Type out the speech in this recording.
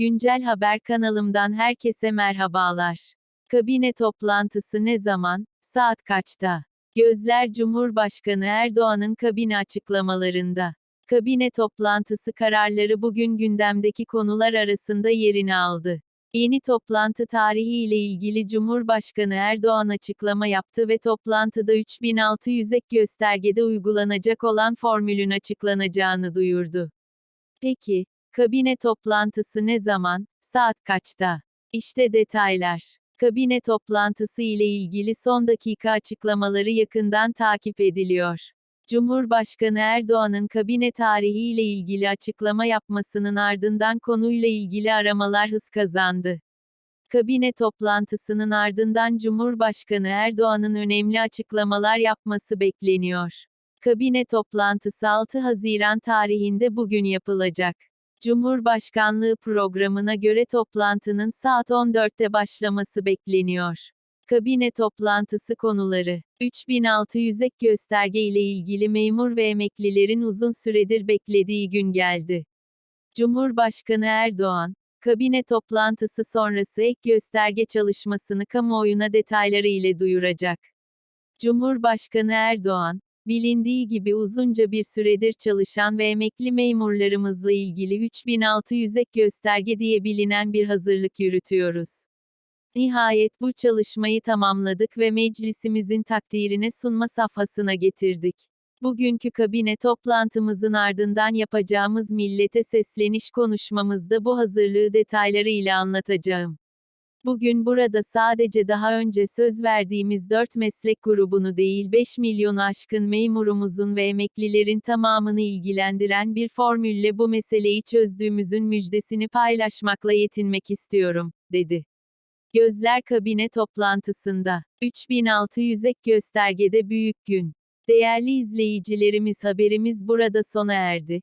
Güncel Haber kanalımdan herkese merhabalar. Kabine toplantısı ne zaman, saat kaçta? Gözler Cumhurbaşkanı Erdoğan'ın kabine açıklamalarında. Kabine toplantısı kararları bugün gündemdeki konular arasında yerini aldı. Yeni toplantı tarihi ile ilgili Cumhurbaşkanı Erdoğan açıklama yaptı ve toplantıda 3600 ek göstergede uygulanacak olan formülün açıklanacağını duyurdu. Peki, kabine toplantısı ne zaman, saat kaçta? İşte detaylar. Kabine toplantısı ile ilgili son dakika açıklamaları yakından takip ediliyor. Cumhurbaşkanı Erdoğan'ın kabine tarihi ile ilgili açıklama yapmasının ardından konuyla ilgili aramalar hız kazandı. Kabine toplantısının ardından Cumhurbaşkanı Erdoğan'ın önemli açıklamalar yapması bekleniyor. Kabine toplantısı 6 Haziran tarihinde bugün yapılacak. Cumhurbaşkanlığı programına göre toplantının saat 14'te başlaması bekleniyor. Kabine toplantısı konuları 3600 ek gösterge ile ilgili memur ve emeklilerin uzun süredir beklediği gün geldi. Cumhurbaşkanı Erdoğan, kabine toplantısı sonrası ek gösterge çalışmasını kamuoyuna detayları ile duyuracak. Cumhurbaşkanı Erdoğan, bilindiği gibi uzunca bir süredir çalışan ve emekli memurlarımızla ilgili 3600 ek gösterge diye bilinen bir hazırlık yürütüyoruz. Nihayet bu çalışmayı tamamladık ve meclisimizin takdirine sunma safhasına getirdik. Bugünkü kabine toplantımızın ardından yapacağımız millete sesleniş konuşmamızda bu hazırlığı detayları ile anlatacağım. Bugün burada sadece daha önce söz verdiğimiz 4 meslek grubunu değil 5 milyonu aşkın memurumuzun ve emeklilerin tamamını ilgilendiren bir formülle bu meseleyi çözdüğümüzün müjdesini paylaşmakla yetinmek istiyorum, dedi. Gözler kabine toplantısında. 3600 ek göstergede büyük gün. Değerli izleyicilerimiz haberimiz burada sona erdi.